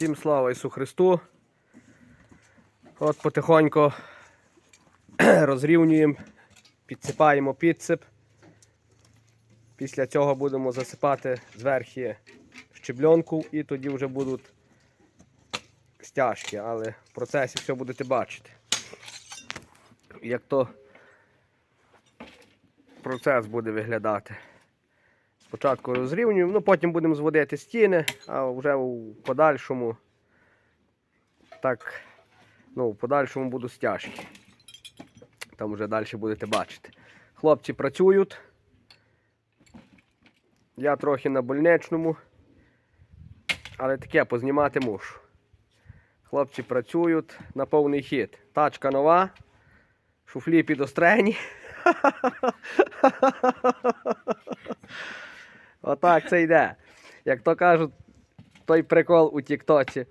Всім слава Ісу Христу. От потихоньку розрівнюємо, підсипаємо підсип. Після цього будемо засипати зверху щебльонку і тоді вже будуть стяжки, але в процесі все будете бачити. Як то процес буде виглядати. Спочатку розрівнюємо, ну потім будемо зводити стіни, а вже у подальшому так, ну, в подальшому будуть стяжки. Там вже далі будете бачити. Хлопці працюють. Я трохи на больничному, але таке познімати мушу. Хлопці працюють на повний хід. Тачка нова, шуфлі підострені. Отак це йде. Як то кажуть, той прикол у Тіктоці,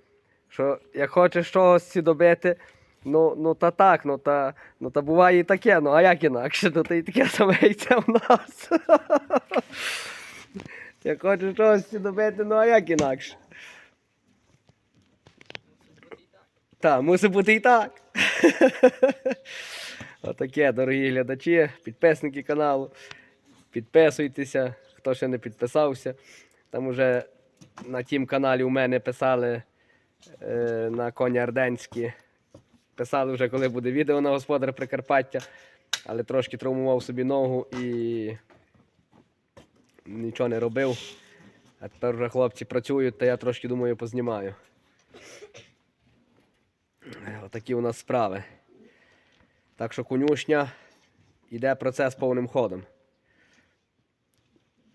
що як хочеш чогось добити, ну, ну та так, ну та, ну та буває і таке, ну а як інакше, ну та і таке саме йде в нас. Як хочеш чогось добити, ну а як інакше. Так, мусить бути і так. Отаке, дорогі глядачі, підписники каналу. Підписуйтеся, хто ще не підписався. Там уже на тім каналі у мене писали е, на коні Арденські. Писали вже, коли буде відео на господар Прикарпаття, але трошки травмував собі ногу і нічого не робив. А тепер вже хлопці працюють, та я трошки думаю познімаю. Е, Отакі у нас справи. Так що конюшня йде процес повним ходом.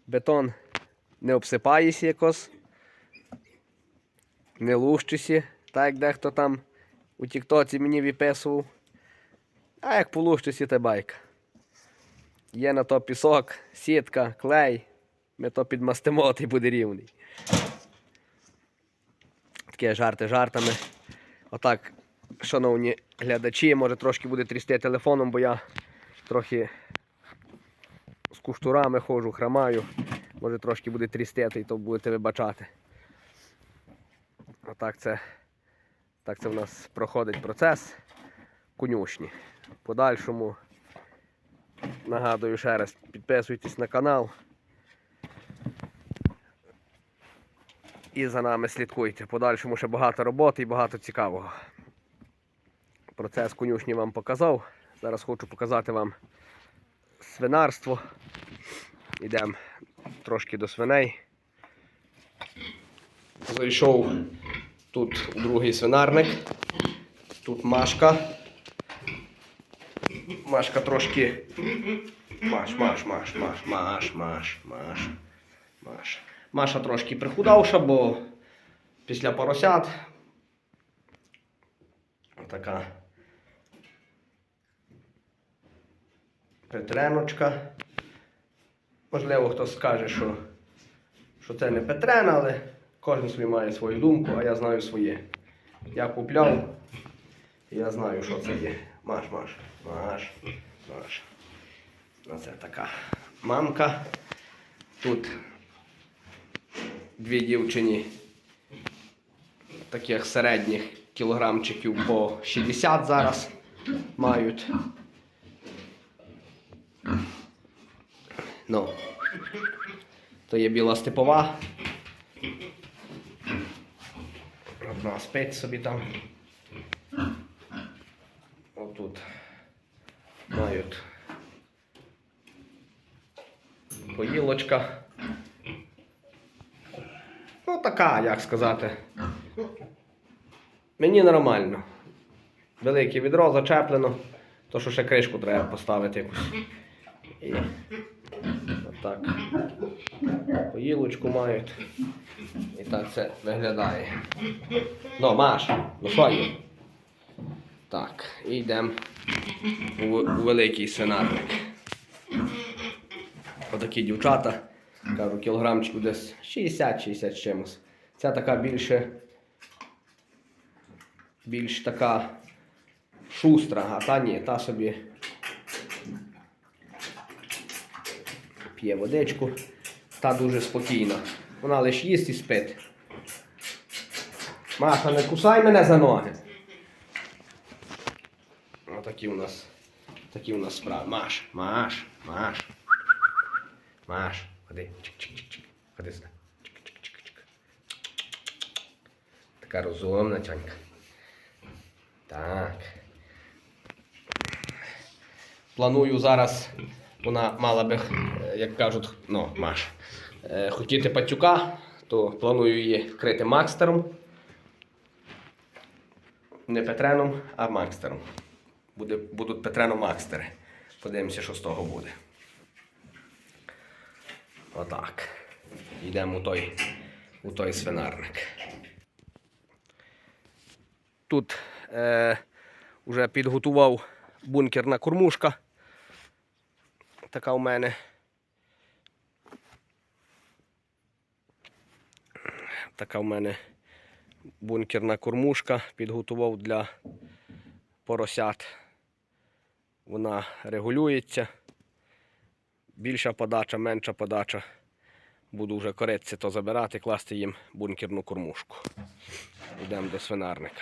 Бетон не обсипаєшся якось, не лущишся, так як дехто там у Тіктоці мені виписував. А як полущишся, та байка. Є на то пісок, сітка, клей. Ми то підмастимо, і буде рівний. Таке жарти жартами. Отак, шановні глядачі, може трошки буде трясти телефоном, бо я трохи з куштурами ходжу, хромаю. Може трошки буде трястити, і то будете вибачати. Отак це, так це в нас проходить процес конюшні. Подальшому нагадую ще раз, підписуйтесь на канал. І за нами слідкуйте. Подальшому ще багато роботи і багато цікавого. Процес конюшні вам показав. Зараз хочу показати вам свинарство. Йдемо трошки до свиней. Зайшов тут другий свинарник. Тут Машка. Машка трошки. Маш, маш, маш, маш, маш, маш, маш, маш. Маша трошки прихудавша, бо після поросят. Така Петреночка. Можливо, хтось скаже, що, що це не Петрен, але кожен собі має свою думку, а я знаю своє. Я купляв, і я знаю, що це є. Маш, маш, маш, маш. Оце така мамка. Тут дві дівчині таких середніх кілограмчиків по 60 зараз мають. Ну, то є біла степова. Одна спить собі там. Отут мають поїлочка. Ну, така, як сказати. Мені нормально. Велике відро зачеплено, то що ще кришку треба поставити якусь. І отак. Поїлочку мають. І так це виглядає. Ну, Маш, ну що є? Так, і йдемо у, великий свинарник. Отакі дівчата. Кажу, кілограмчику десь 60-60 з чимось. Ця така більше. Більш така шустра, а та ні, та собі п'є водичку. Та дуже спокійна. Вона лише їсть і спить. Маша, не кусай мене за ноги. Отакі у нас. Такі у нас справи. Маш, Маш, Маш. Маш, ходи. Чик-чик-чик-чик. Ходи сюди. Чик-чик-чик-чик. Така розумна тьонька. Так. Планую зараз. Вона мала би, як кажуть, ну, Маш, е, хотіти патюка, то планую її крити макстером. Не Петреном, а Макстером. Буде, будуть Петрено Макстери. Подивимося, що з того буде. Отак. Йдемо у той, у той свинарник. Тут е, вже підготував бункерна кормушка. Така у мене. Така у мене бункерна кормушка підготував для поросят. Вона регулюється. Більша подача, менша подача. Буду вже коритися то забирати, класти їм бункерну кормушку. Йдемо до свинарника.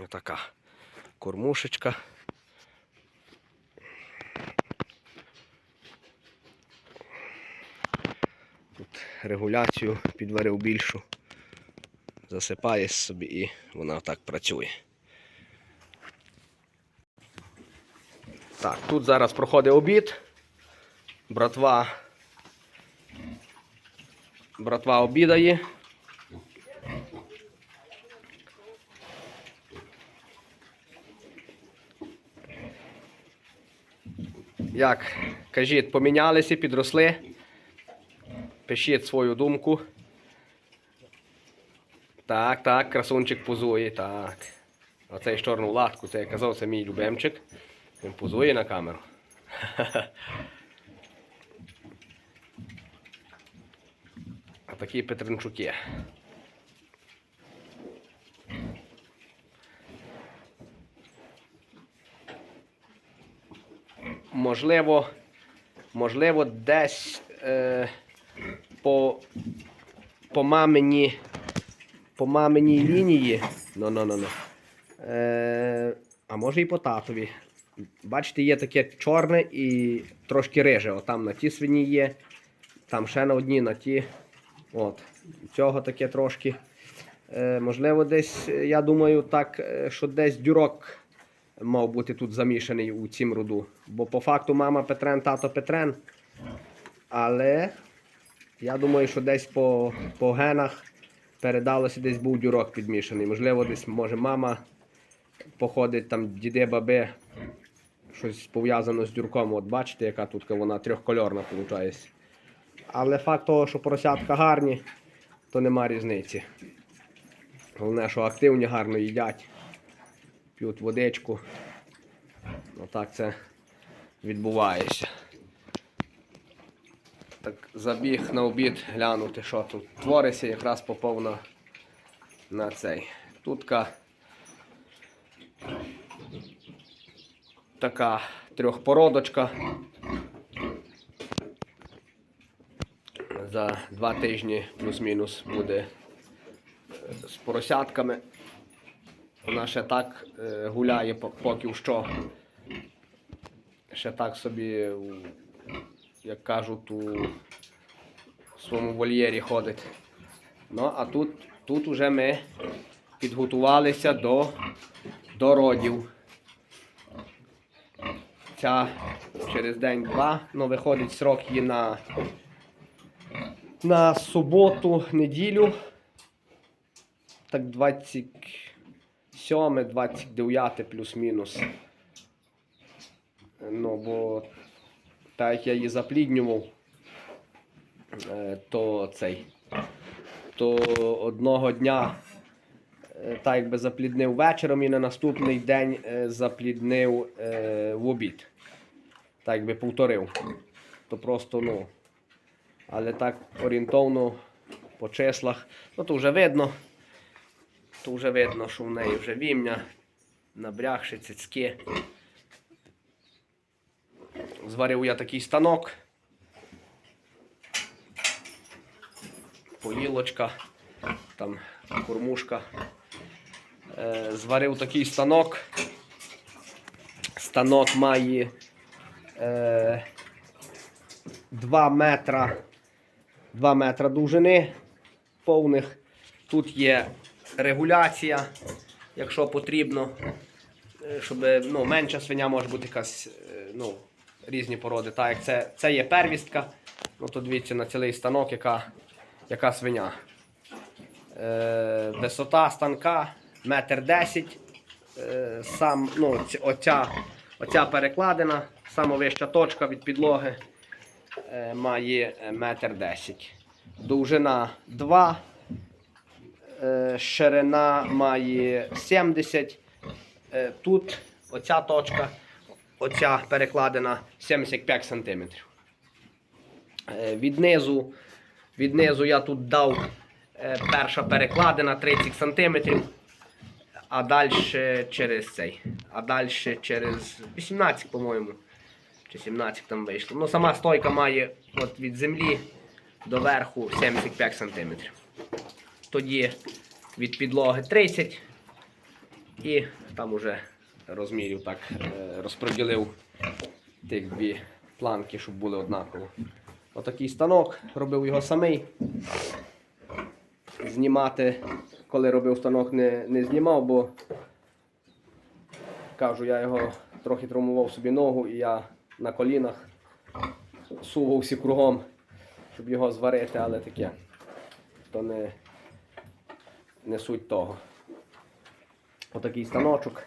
Отака кормушечка. Тут регуляцію підварив більшу. Засипаєш собі і вона так працює. Так, тут зараз проходить обід. Братва. Братва обідає. Як кажіть, помінялися, підросли. Пишіть свою думку. Так, так, красунчик позує, так. Оцей чорну латку, це я казав, це мій любимчик. Він позує на камеру. А такі Петренчуки. Можливо, можливо, десь е, по, по мамині по маминій лінії. Ну, ну, ну, ну. Е, а може і по татові. Бачите, є таке чорне і трошки риже. Отам на ті свині є. Там ще на одній, на ті. От. Цього таке трошки. Е, можливо, десь, я думаю, так, е, що десь дюрок мав бути тут замішаний у цім роду. Бо по факту мама Петрен, тато Петрен. Але я думаю, що десь по, по генах передалося, десь був дюрок підмішаний. Можливо, десь може мама походить там діди, баби, щось пов'язано з дюрком. От бачите, яка тут вона трьохкольорна виходить. Але факт того, що поросятка гарні, то нема різниці. Головне, що активні гарно їдять, п'ють водичку. Отак це відбувається. Так забіг на обід глянути, що тут твориться, якраз попав на, цей. Тутка така трьохпородочка. За два тижні плюс-мінус буде з поросятками. Вона ще так е, гуляє поки що. Ще так собі, як кажуть, у своєму вольєрі ходить. Ну, а тут, тут уже ми підготувалися до, до родів. Ця через день-два, ну, виходить срок її на, на суботу, неділю. Так 27, 29 плюс-мінус. Ну, бо так як я її запліднював, е, то цей. То одного дня е, так якби запліднив вечором і на наступний день е, запліднив в обід. Так якби повторив. То просто, ну. Але так орієнтовно по числах. Ну то вже видно. То вже видно, що в неї вже вім'я, набрягши цицьки. Зварив я такий станок. поїлочка, там кормушка. Е, зварив такий станок. Станок має е, 2 метра, 2 метра довжини повних. Тут є регуляція, якщо потрібно, е, щоб ну, менша свиня може бути якась е, ну, різні породи. Так, як це, це є первістка, ну то дивіться на цілий станок, яка, яка свиня. Е, висота станка метр десять. Е, сам, ну, оця, оця перекладина, сама вища точка від підлоги е, має е, метр десять. Довжина 2, е, ширина має 70. Е, тут оця точка, оця перекладина 75 см. Е, від низу, від низу я тут дав е, перша перекладина 30 см, а далі через цей. А далі через 18, по-моєму. Чи 17 там вийшло. Ну, сама стойка має от від землі до верху 75 см. Тоді від підлоги 30 і там уже розмірів так е, розподілив тих дві планки, щоб були однаково. Отакий станок, робив його самий. Знімати, коли робив станок, не, не знімав, бо кажу, я його трохи травмував собі ногу і я на колінах сувався кругом, щоб його зварити, але таке. То не, не суть того. Отакий станочок.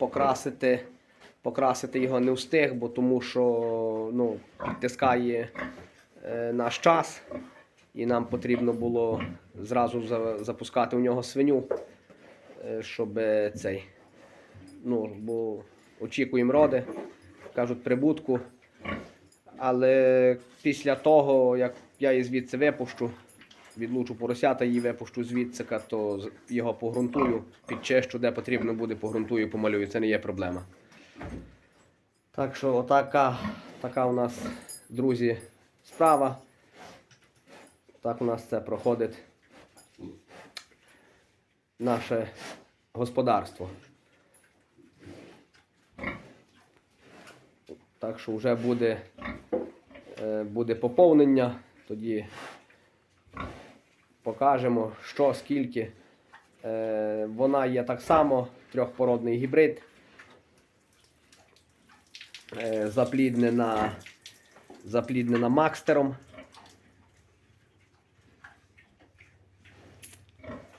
Покрасити, покрасити його не встиг, бо тому що ну, підтискає е, наш час, і нам потрібно було зразу за- запускати у нього свиню, е, щоб цей. Ну, бо очікуємо роди, кажуть, прибутку. Але після того, як я її звідси випущу, відлучу поросята, її випущу звідси, то його погрунтую, підчищу, де потрібно буде, погрунтую, помалюю. Це не є проблема. Так що отака, така у нас, друзі, справа. Так у нас це проходить наше господарство. Так що вже буде, е, буде поповнення, тоді покажемо, що, скільки. Е, Вона є так само, трьохпородний гібрид. Е, Запліднена, запліднена Макстером.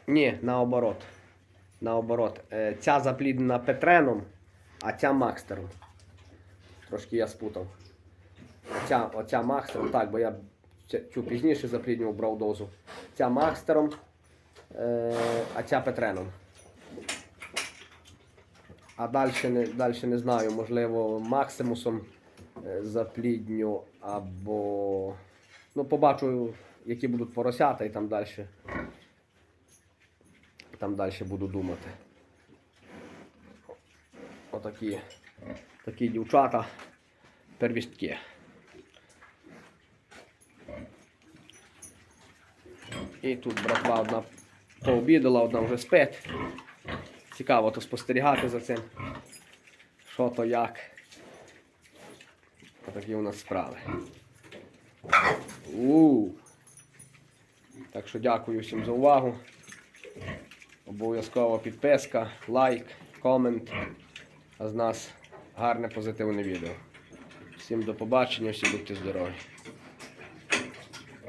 Ні, наоборот. Наоборот. Е, Ця запліднена Петреном, а ця Макстером. Трошки я спутав. Ця, оця Макстером, так, бо я цю пізніше запліднював брав дозу. Ця Макстером, е, а ця Петреном. А далі не, далі не знаю, можливо, Максимусом е, заплідню або. Ну, побачу, які будуть поросята і там далі. Там далі буду думати. Отакі такі дівчата, первістки. І тут братва одна пообідала, одна вже спить. Цікаво то спостерігати за цим. Що то як. Отакі у нас справи. у Так що дякую всім за увагу. Обов'язково підписка, лайк, комент. А з нас гарне позитивне відео. Всім до побачення, всі будьте здорові.